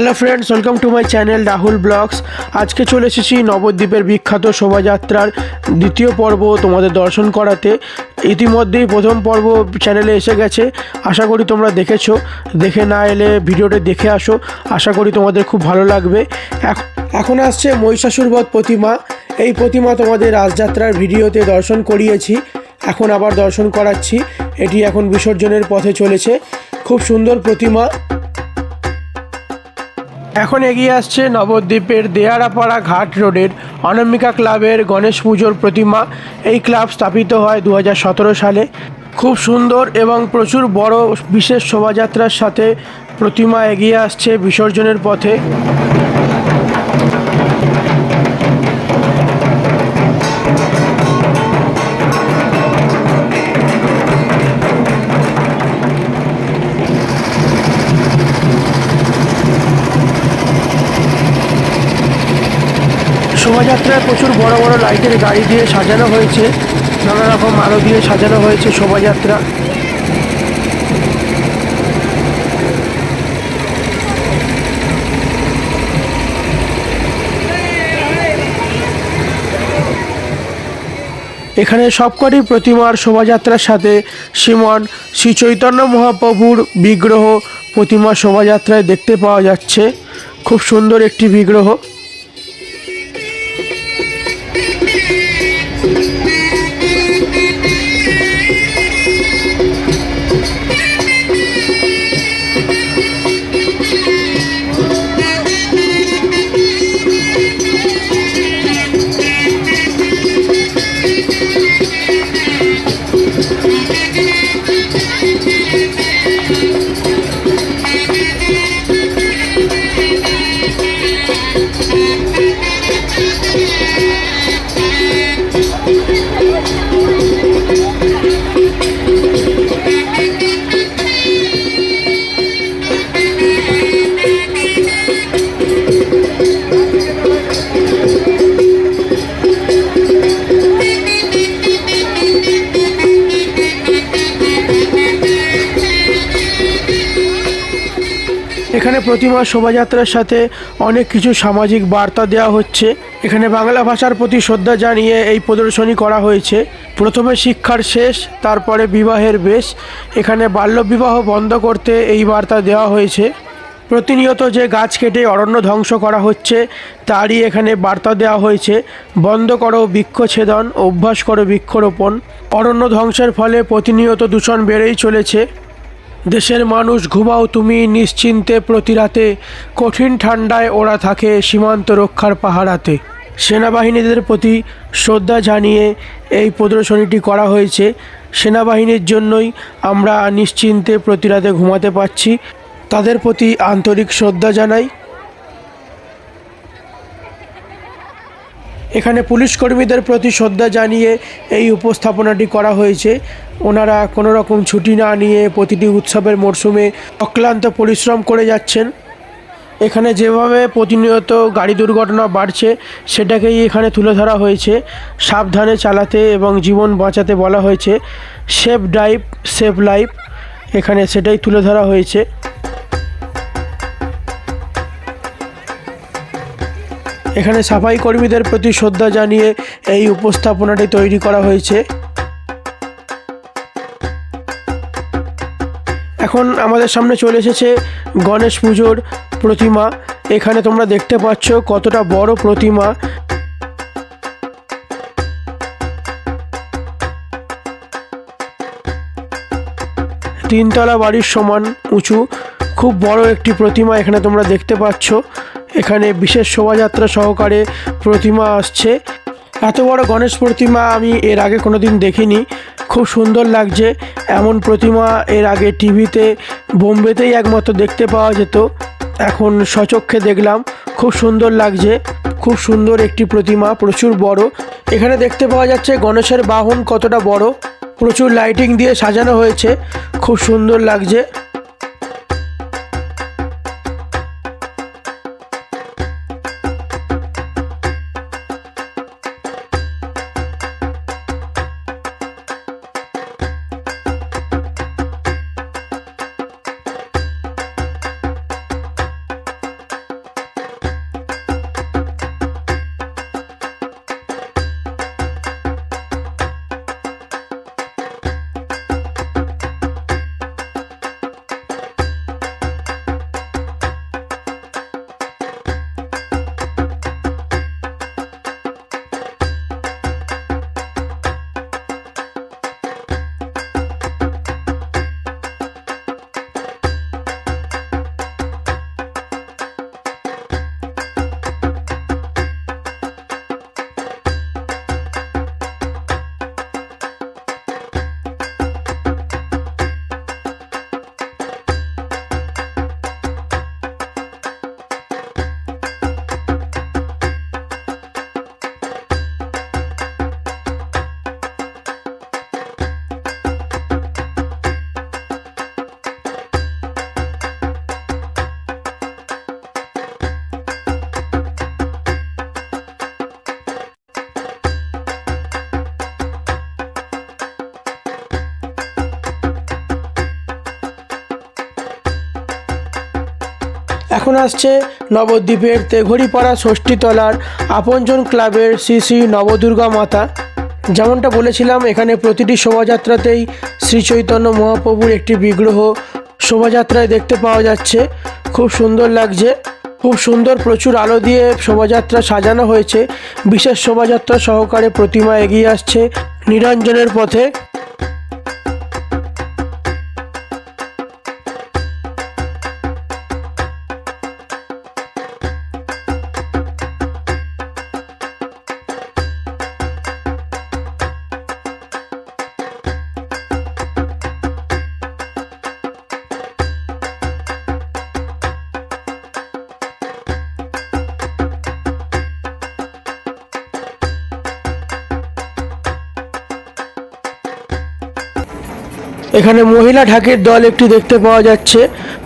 Hello friends welcome to my channel Rahul blogs আজকে চলে এসেছি নবদ্বীপের বিখ্যাত শোভাযাত্রার দ্বিতীয় পর্ব তোমাদের দর্শন করাতে। ইতিমধ্যেই প্রথম পর্ব চ্যানেলে এসে গেছে। আশা করি তোমরা দেখেছ। দেখে না এলে ভিডিওটা দেখে আসো। আশা করি তোমাদের খুব ভালো লাগবে। এখন আসছে মহিষাসুরবধ প্রতিমা। এই প্রতিমা তোমাদের রাজযাত্রার ভিডিওতে দর্শন করিয়েছি। এখন আবার দর্শন করাচ্ছি। এটি এখন বিসর্জনের পথে চলেছে। খুব সুন্দর প্রতিমা। এখন এগিয়ে আসছে নবদ্বীপের দেয়ারাপাড়া ঘাট রোডের অনামিকা ক্লাবের গণেশ পুজোর প্রতিমা। এই ক্লাব স্থাপিত হয় দু হাজার সতেরো সালে। খুব সুন্দর এবং প্রচুর বড় বিশেষ শোভাযাত্রার সাথে প্রতিমা এগিয়ে আসছে বিসর্জনের পথে। প্রচুর বড় বড় লাইটের গাড়ি দিয়ে সাজানো হয়েছে। নানা রকম আলো দিয়ে সাজানো হয়েছে শোভাযাত্রা। এখানে সবকটি প্রতিমার শোভাযাত্রার সাথে শ্রীমন শ্রী চৈতন্য মহাপ্রভুর বিগ্রহ প্রতিমা শোভাযাত্রায় দেখতে পাওয়া যাচ্ছে। খুব সুন্দর একটি বিগ্রহ। প্রতিমা শোভাযাত্রার সাথে অনেক কিছু সামাজিক বার্তা দেওয়া হচ্ছে। এখানে বাংলা ভাষার প্রতি শ্রদ্ধা জানিয়ে এই প্রদর্শনী করা হয়েছে। প্রথমে শিক্ষার শেষ, তারপরে বিবাহের বেশ। এখানে বাল্যবিবাহ বন্ধ করতে এই বার্তা দেওয়া হয়েছে। প্রতিনিয়ত যে গাছ কেটে অরণ্য ধ্বংস করা হচ্ছে, তারই এখানে বার্তা দেওয়া হয়েছে। বন্ধ করো বৃক্ষছেদন, অভ্যাস করো বৃক্ষরোপণ। অরণ্য ধ্বংসের ফলে প্রতিনিয়ত দূষণ বেড়েই চলেছে। দেশের মানুষ ঘুমাও তুমি নিশ্চিন্তে প্রতিরাতে। কঠিন ঠান্ডায় ওরা থাকে সীমান্ত রক্ষার পাহারাতে। সেনাবাহিনীদের প্রতি শ্রদ্ধা জানিয়ে এই প্রদর্শনীটি করা হয়েছে। সেনাবাহিনীর জন্যই আমরা নিশ্চিন্তে প্রতিরাতে ঘুমাতে পারছি। তাদের প্রতি আন্তরিক শ্রদ্ধা জানাই। এখানে পুলিশ কর্মীদের প্রতি শ্রদ্ধা জানিয়ে এই উপস্থাপনাটি করা হয়েছে। ওনারা কোনো রকম ছুটি না নিয়ে প্রতিটি উৎসবের মরশুমে অক্লান্ত পরিশ্রম করে যাচ্ছেন। এখানে যেভাবে প্রতিনিয়ত গাড়ি দুর্ঘটনা বাড়ছে, সেটাকেই এখানে তুলে ধরা হয়েছে। সাবধানে চালাতে এবং জীবন বাঁচাতে বলা হয়েছে। সেফ ড্রাইভ, সেফ লাইফ, এখানে সেটাই তুলে ধরা হয়েছে। এখানে সাফাই কর্মীদের প্রতি শ্রদ্ধা জানিয়ে এই উপস্থাপনাটি তৈরি করা হয়েছে। এখন আমাদের সামনে চলে এসেছে গণেশ পুজোর প্রতিমা। এখানে তোমরা দেখতে পাচ্ছ কতটা বড় প্রতিমা। তিনতলা বাড়ির সমান উঁচু। খুব বড় একটি প্রতিমা এখানে তোমরা দেখতে পাচ্ছ। এখানে বিশেষ শোভাযাত্রা সহকারে প্রতিমা আসছে। এত বড় গণেশ প্রতিমা আমি এর আগে কোনো দিন দেখিনি। খুব সুন্দর লাগছে। এমন প্রতিমা এর আগে টিভিতে, বোম্বেতেই একমাত্র দেখতে পাওয়া যেত। এখন সচক্ষে দেখলাম, খুব সুন্দর লাগছে। খুব সুন্দর একটি প্রতিমা, প্রচুর বড়। এখানে দেখতে পাওয়া যাচ্ছে গণেশের বাহন কতটা বড়। প্রচুর লাইটিং দিয়ে সাজানো হয়েছে। খুব সুন্দর লাগছে। এখন আসছে নবদ্বীপের তেঘড়িপাড়া ষষ্ঠীতলার আপনজন ক্লাবের শ্রী শ্রী নবদুর্গা মাতা। যেমনটা বলেছিলাম, এখানে প্রতিটি শোভাযাত্রাতেই শ্রী চৈতন্য মহাপ্রভুর একটি বিগ্রহ শোভাযাত্রায় দেখতে পাওয়া যাচ্ছে। খুব সুন্দর লাগছে। খুব সুন্দর প্রচুর আলো দিয়ে শোভাযাত্রা সাজানো হয়েছে। বিশেষ শোভাযাত্রা সহকারে প্রতিমা এগিয়ে আসছে। নিরঞ্জনের পথে এখানে মহিলা ঢাকের দল একটি দেখতে পাওয়া যাচ্ছে।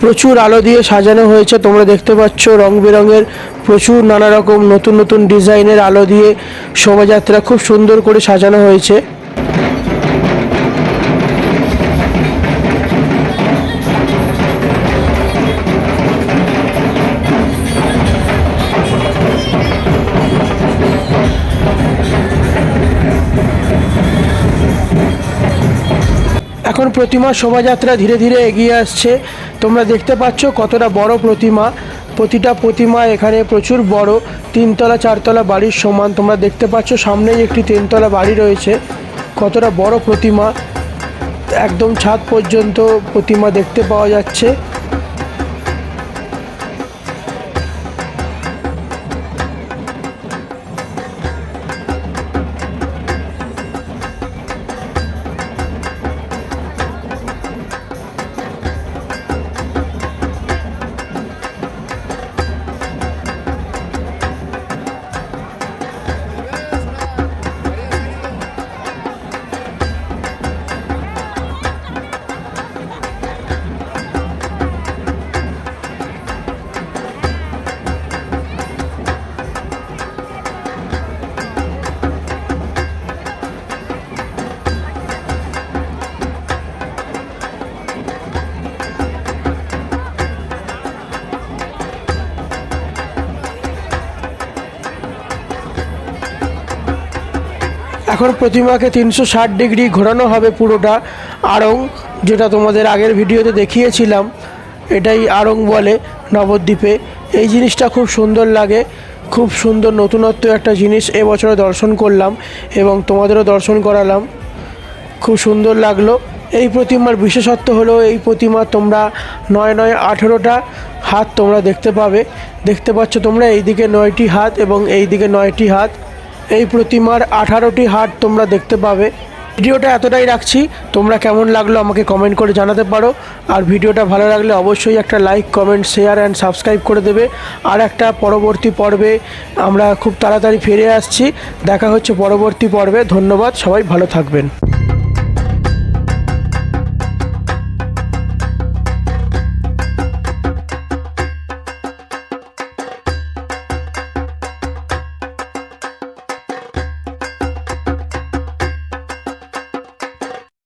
প্রচুর আলো দিয়ে সাজানো হয়েছে, তোমরা দেখতে পাচ্ছ রং বেরঙের প্রচুর নানা রকম নতুন নতুন ডিজাইনের আলো দিয়ে শোভাযাত্রা খুব সুন্দর করে সাজানো হয়েছে। এখন প্রতিমা শোভাযাত্রা ধীরে ধীরে এগিয়ে আসছে। তোমরা দেখতে পাচ্ছ কতটা বড় প্রতিমা। প্রতিটা প্রতিমা এখানে প্রচুর বড়। তিনতলা, চারতলা বাড়ির সমান। তোমরা দেখতে পাচ্ছ সামনেই একটি তিনতলা বাড়ি রয়েছে। কতটা বড় প্রতিমা। একদম ছাদ পর্যন্ত প্রতিমা দেখতে পাওয়া যাচ্ছে। এখন প্রতিমাকে তিনশো ষাট ডিগ্রি ঘোরানো হবে পুরোটা আড়ং, যেটা তোমাদের আগের ভিডিওতে দেখিয়েছিলাম। এটাই আড়ং বলে নবদ্বীপে। এই জিনিসটা খুব সুন্দর লাগে। খুব সুন্দর নতুনত্ব একটা জিনিস এবছরে দর্শন করলাম এবং তোমাদেরও দর্শন করালাম। খুব সুন্দর লাগল। এই প্রতিমার বিশেষত্ব হলো, এই প্রতিমা তোমরা নয় নয় আঠেরোটা হাত তোমরা দেখতে পাবে। দেখতে পাচ্ছ তোমরা এইদিকে নয়টি হাত এবং এইদিকে নয়টি হাত। এই প্রতিমার আঠারোটি হাট তোমরা দেখতে পাবে। ভিডিওটা এতটাই রাখছি, তোমরা কেমন লাগল আমাকে কমেন্ট করে জানাতে পারো। আর ভিডিওটা ভালো লাগলে অবশ্যই একটা like comment share and subscribe করে দেবে। আর একটা পরবর্তী পর্বে আমরা খুব তাড়াতাড়ি ফিরে আসছি। দেখা হচ্ছে পরবর্তী পর্বে। ধন্যবাদ, সবাই ভালো থাকবেন।